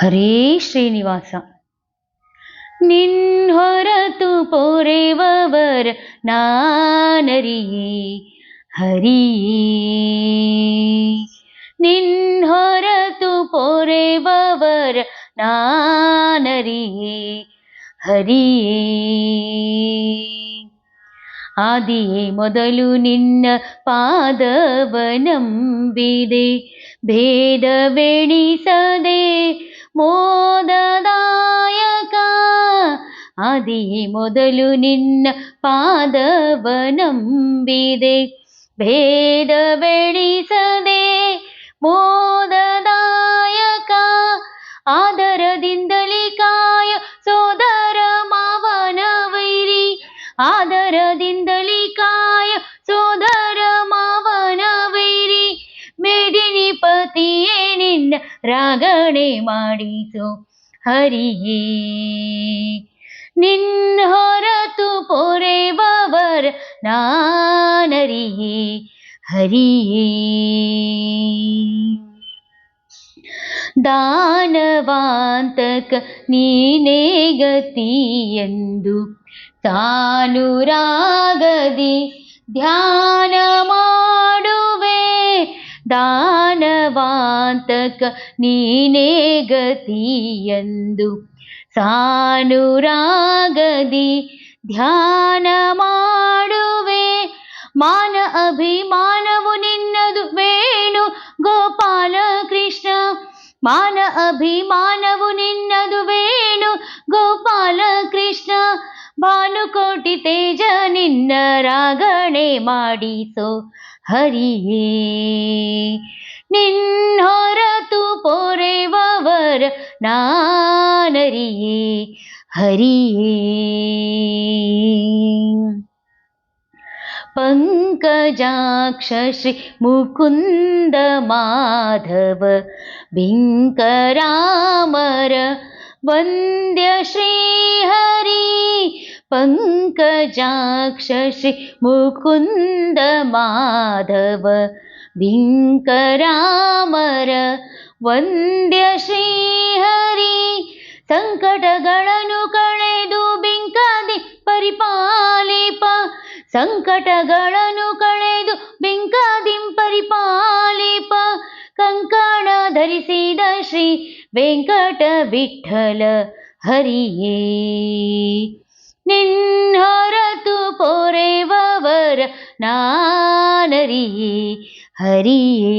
ಹರೇ ಶ್ರೀನಿವಾಸ ನಿನ್ ಹೊರತು ಪೊರೆವವರ ನಾನರಿಯೇ ಹರಿಯೇ ನಿನ್ ಹೊರತು ಪೊರೆವವರ ನಾನರಿಯೇ ಹರಿಯೇ ಆದಿಯೇ ಮೊದಲು ನಿನ್ನ ಪಾದವನಂಬಿದೆ. ಭೇದವೆಣಿಸದೆ ಮೋದದಾಯಕ. ಆದಿಯೇ ಮೊದಲು ನಿನ್ನ ಪಾದವನಂಬಿದೆ. ಭೇದವೆಣಿಸದೆ ರಾಗಣೆ ಮಾಡಿಸೋ ಹರಿಯೇ ನಿನ್ನ ಹೊರತು ಪೊರೆವವರ ನಾನರಿಯೇ ಹರಿಯೇ ದಾನವಾಂತಕ ನೀನೇ ಗತಿಯೆಂದು ತಾನುರಾಗದಿ ಧ್ಯಾನ ಮಾಡುವೆ ದಾನವಾಂತಕ ನೀನೇ ಗತಿಯಂದು ಸಾನುರಾಗದಿ ಧ್ಯಾನ ಮಾಡುವೆ. ಮಾನ ಅಭಿಮಾನವು ನಿನ್ನದು ವೇಣು ಗೋಪಾಲ ಕೃಷ್ಣ, ಮಾನ ಅಭಿಮಾನವು ನಿನ್ನದು ವೇಣು ಗೋಪಾಲ ಕೃಷ್ಣ, ಭಾನುಕೋಟಿ ತೇಜ ನಿನ್ನ ರಾಗಣೆ ಮಾಡಿಸೋ ಹರಿಯೇ ನಿನ್ನ ಹೊರತು ಪೊರೆವವರ ನಾನರಿಯೇ ಹರಿಯೇ ಪಂಕಜಾಕ್ಷ ಶ್ರೀ ಮುಕುಂದ ಮಾಧವ ಬಿಂಕರಾಮರ ವಂದ್ಯ ಪಂಕಜಾಕ್ಷ ಮುಕುಂದ ಮಾಧವ ಬಿಂಕರಾಮರ ವಂದ್ಯ ಶ್ರೀಹರಿ ಸಂಕಟಗಳನ್ನು ಕಳೆದು ಬಿಂಕದಿ ಪರಿಪಾಲಿಪ ಸಂಕಟಗಳನ್ನು ಕಳೆದು ಬಿಂಕದಿಂ ಪರಿಪಾಲಿಪ ಕಂಕಣ ಧರಿಸಿದ ಶ್ರೀ ವೆಂಕಟ ವಿಠಲ ಹರಿಯೇ. ನಿನ್ನ ಹೊರತು ಪೊರೆವವರ ನಾನರಿಯೇ ಹರಿಯೇ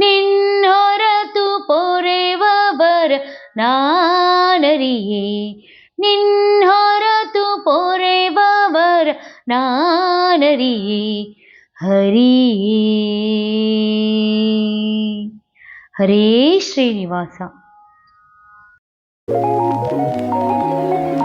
ನಿನ್ನ ಹೊರತು ಪೊರೆವವರ ನಾನರಿಯೇ ನಿನ್ನ ಹೊರತು ಪೊರೆವವರ ನಾನರಿಯೇ ಹರಿಯೇ ಹರೇ thank you